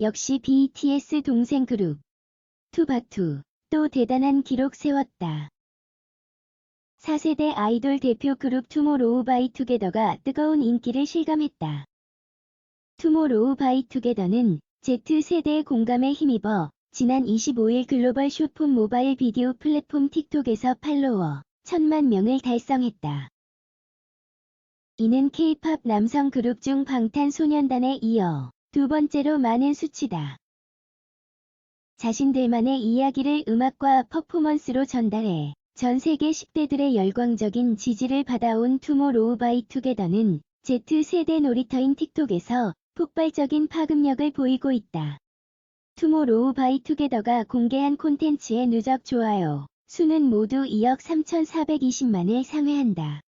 역시 BTS 동생 그룹 투바투 또 대단한 기록 세웠다. 4세대 아이돌 대표 그룹 투모로우 바이 투게더가 뜨거운 인기를 실감했다. 투모로우 바이 투게더는 Z세대의 공감에 힘입어 지난 25일 글로벌 숏폼 모바일 비디오 플랫폼 틱톡에서 팔로워 1000만 명을 달성했다. 이는 K-팝 남성 그룹 중 방탄소년단에 이어 두 번째로 많은 수치다. 자신들만의 이야기를 음악과 퍼포먼스로 전달해 전 세계 10대들의 열광적인 지지를 받아온 투모로우 바이 투게더는 Z세대 놀이터인 틱톡에서 폭발적인 파급력을 보이고 있다. 투모로우 바이 투게더가 공개한 콘텐츠의 누적 좋아요 수는 모두 2억 3,420만을 상회한다.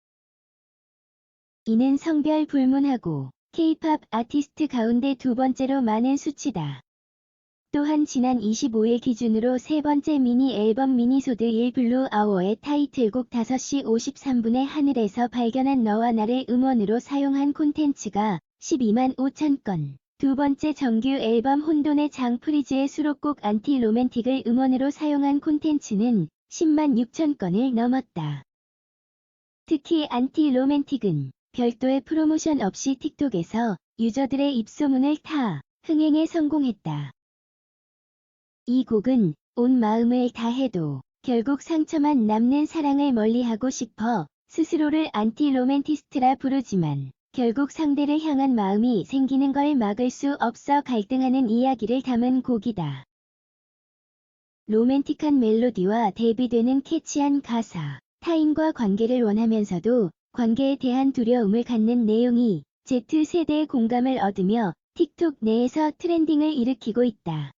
이는 성별 불문하고 K-팝 아티스트 가운데 두 번째로 많은 수치다. 또한 지난 25일 기준으로 세 번째 미니 앨범 미니소드 1 블루 아워의 타이틀곡 5시 53분에 하늘에서 발견한 너와 나를 음원으로 사용한 콘텐츠가 12만 5천 건. 두 번째 정규 앨범 혼돈의 장 프리즈의 수록곡 안티 로맨틱을 음원으로 사용한 콘텐츠는 10만 6천 건을 넘었다. 특히 안티 로맨틱은 별도의 프로모션 없이 틱톡에서 유저들의 입소문을 타 흥행에 성공했다. 이 곡은 온 마음을 다해도 결국 상처만 남는 사랑을 멀리하고 싶어 스스로를 안티 로맨티스트라 부르지만 결국 상대를 향한 마음이 생기는 걸 막을 수 없어 갈등하는 이야기를 담은 곡이다. 로맨틱한 멜로디와 대비되는 캐치한 가사, 타인과 관계를 원하면서도 관계에 대한 두려움을 갖는 내용이 Z세대의 공감을 얻으며 틱톡 내에서 트렌딩을 일으키고 있다.